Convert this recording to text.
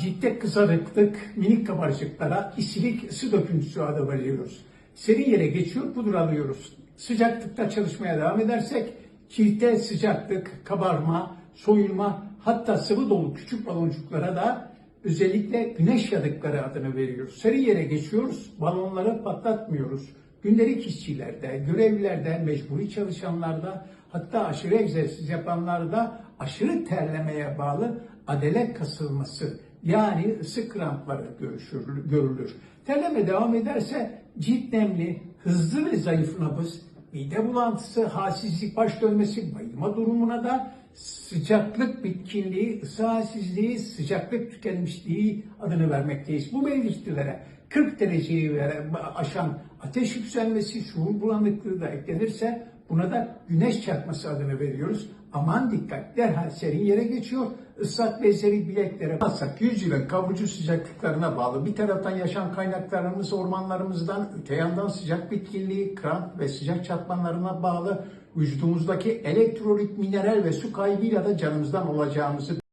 Ciddi kızarıklık, minik kabarcıklara isilik ısı döküntüsü adı veriyoruz. Serin yere geçiyor, pudra alıyoruz. Sıcaklıkta çalışmaya devam edersek ciltte sıcaklık, kabarma, soyulma hatta sıvı dolu küçük baloncuklara da özellikle güneş yanıkları adını veriyoruz. Serin yere geçiyoruz, balonları patlatmıyoruz. Gündelik işçilerde, görevlilerde, mecburi çalışanlarda hatta aşırı egzersiz yapanlarda aşırı terlemeye bağlı adele kasılması yani ısı krampları görüşür- görülür. Terleme devam ederse cilt nemli, hızlı ve zayıf nabız, mide bulantısı, halsizlik, baş dönmesi, bayılma durumuna da sıcaklık bitkinliği, ısı halsizliği, sıcaklık tükenmişliği adını vermekteyiz. Bu belirtilere 40 dereceyi aşan ateş yükselmesi, şuur bulanıklığı da eklenirse buna da güneş çarpması adını veriyoruz. Aman dikkat derhal serin yere geçiyor. Islak bezleri bileklere bassak 100 yılın kavucu sıcaklıklarına bağlı. Bir taraftan yaşam kaynaklarımız ormanlarımızdan, öte yandan sıcak bitkinliği, kramp ve sıcak çarpmalarına bağlı vücudumuzdaki elektrolit, mineral ve su kaybıyla da canımızdan olacağımızı